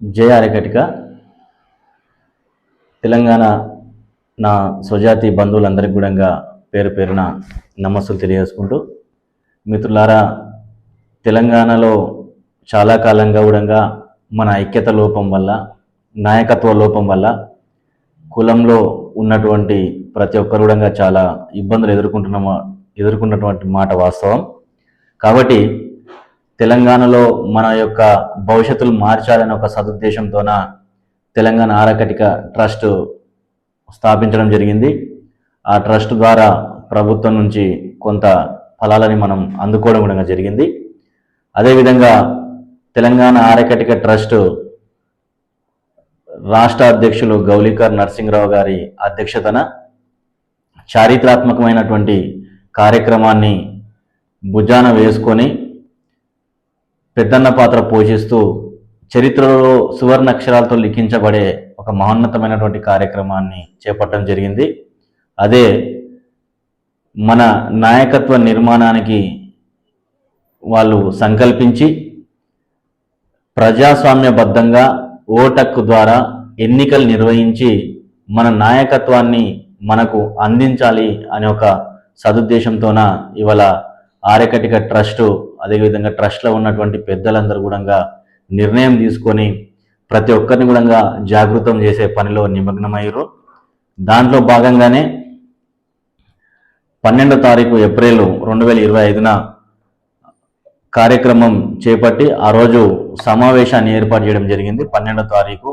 జయ అరకటిక. తెలంగాణ నా స్వజాతి బంధువులందరికీ కూడా పేరు పేరున నమస్సులు తెలియజేసుకుంటూ మిత్రులారా తెలంగాణలో చాలా కాలంగా కూడా మన ఐక్యత లోపం వల్ల నాయకత్వ లోపం వల్ల కులంలో ఉన్నటువంటి ప్రతి ఒక్కరు కూడా చాలా ఇబ్బందులు ఎదుర్కొంటున్న ఎదుర్కొన్నటువంటి మాట వాస్తవం. కాబట్టి తెలంగాణలో మన యొక్క భవిష్యత్తులు మార్చాలనే ఒక సదుద్దేశంతోన తెలంగాణ ఆరకటిక ట్రస్ట్ స్థాపించడం జరిగింది. ఆ ట్రస్ట్ ద్వారా ప్రభుత్వం నుంచి కొంత ఫలాలని మనం అందుకోవడం కూడా జరిగింది. అదేవిధంగా తెలంగాణ ఆరకటిక ట్రస్ట్ రాష్ట్ర అధ్యక్షులు గౌలీకర్ నరసింహరావు గారి అధ్యక్షతన చారిత్రాత్మకమైనటువంటి కార్యక్రమాన్ని భుజాన వేసుకొని పెద్దన్న పాత్ర పోషిస్తూ చరిత్రలో సువర్ణ అక్షరాలతో లిఖించబడే ఒక మహోన్నతమైనటువంటి కార్యక్రమాన్ని చేపట్టడం జరిగింది. అదే మన నాయకత్వ నిర్మాణానికి వాళ్ళు సంకల్పించి ప్రజాస్వామ్యబద్ధంగా ఓటక్కు ద్వారా ఎన్నికలు నిర్వహించి మన నాయకత్వాన్ని మనకు అందించాలి అనే ఒక సదుద్దేశంతోన ఇవాళ ఆరకటిక ట్రస్టు అదేవిధంగా ట్రస్ట్లో ఉన్నటువంటి పెద్దలందరూ కూడా నిర్ణయం తీసుకొని ప్రతి ఒక్కరిని కూడా జాగృతం చేసే పనిలో నిమగ్నమయ్యారు. దాంట్లో భాగంగానే పన్నెండో తారీఖు ఏప్రిల్ రెండు వేల ఇరవై ఐదున కార్యక్రమం చేపట్టి ఆ రోజు సమావేశాన్ని ఏర్పాటు చేయడం జరిగింది. పన్నెండో తారీఖు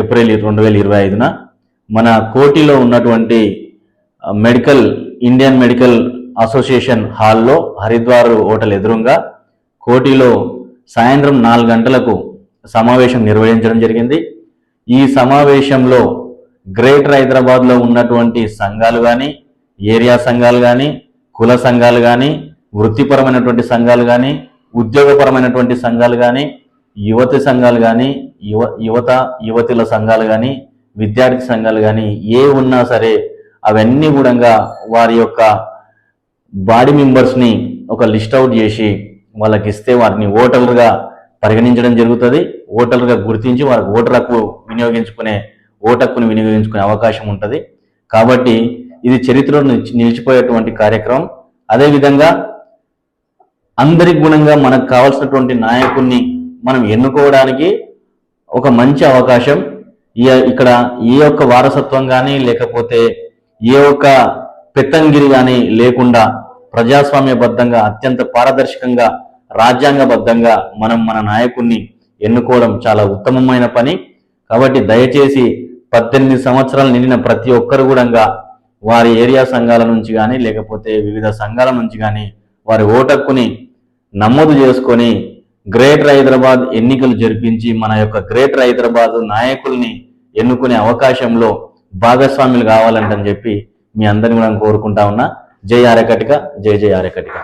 ఏప్రిల్ రెండు వేల ఇరవై ఐదున మన కోటిలో ఉన్నటువంటి మెడికల్ ఇండియన్ మెడికల్ అసోసియేషన్ హాల్లో హరిద్వార్ హోటల్ ఎదురుగా కోటిలో సాయంత్రం నాలుగు గంటలకు సమావేశం నిర్వహించడం జరిగింది. ఈ సమావేశంలో గ్రేటర్ హైదరాబాద్లో ఉన్నటువంటి సంఘాలు కానీ ఏరియా సంఘాలు కానీ కుల సంఘాలు కానీ వృత్తిపరమైనటువంటి సంఘాలు కానీ ఉద్యోగపరమైనటువంటి సంఘాలు కానీ యువతి సంఘాలు కానీ యువ యువత యువతుల సంఘాలు కానీ విద్యార్థి సంఘాలు కానీ ఏ ఉన్నా సరే అవన్నీ కూడా వారి యొక్క బాడీ మెంబర్స్ని ఒక లిస్ట్ అవుట్ చేసి వాళ్ళకి ఇస్తే వారిని ఓటర్లుగా పరిగణించడం జరుగుతుంది. ఓటర్లుగా గుర్తించి వారికి ఓటర్ హక్కు వినియోగించుకునే ఓటు హక్కును వినియోగించుకునే అవకాశం ఉంటుంది. కాబట్టి ఇది చరిత్రలో నిలిచిపోయేటువంటి కార్యక్రమం. అదేవిధంగా అందరి గుణంగా మనకు కావాల్సినటువంటి నాయకుడిని మనం ఎన్నుకోవడానికి ఒక మంచి అవకాశం. ఈ- ఇక్కడ ఏ ఒక్క వారసత్వం కానీ లేకపోతే ఏ ఒక్క పెత్తంగిరి కానీ లేకుండా ప్రజాస్వామ్యబద్ధంగా అత్యంత పారదర్శకంగా రాజ్యాంగబద్ధంగా మనం మన నాయకుణ్ణి ఎన్నుకోవడం చాలా ఉత్తమమైన పని. కాబట్టి దయచేసి పద్దెనిమిది సంవత్సరాలు నిండిన ప్రతి ఒక్కరు కూడా వారి ఏరియా సంఘాల నుంచి కానీ లేకపోతే వివిధ సంఘాల నుంచి కానీ వారి ఓటక్కుని నమోదు చేసుకొని గ్రేటర్ హైదరాబాద్ ఎన్నికలు జరిపించి మన యొక్క గ్రేటర్ హైదరాబాద్ నాయకుల్ని ఎన్నుకునే అవకాశంలో భాగస్వాములు కావాలంటని చెప్పి మీ అందరిని కూడా కోరుకుంటా ఉన్నా. జై ఆరకటిక జై జై ఆరకటిక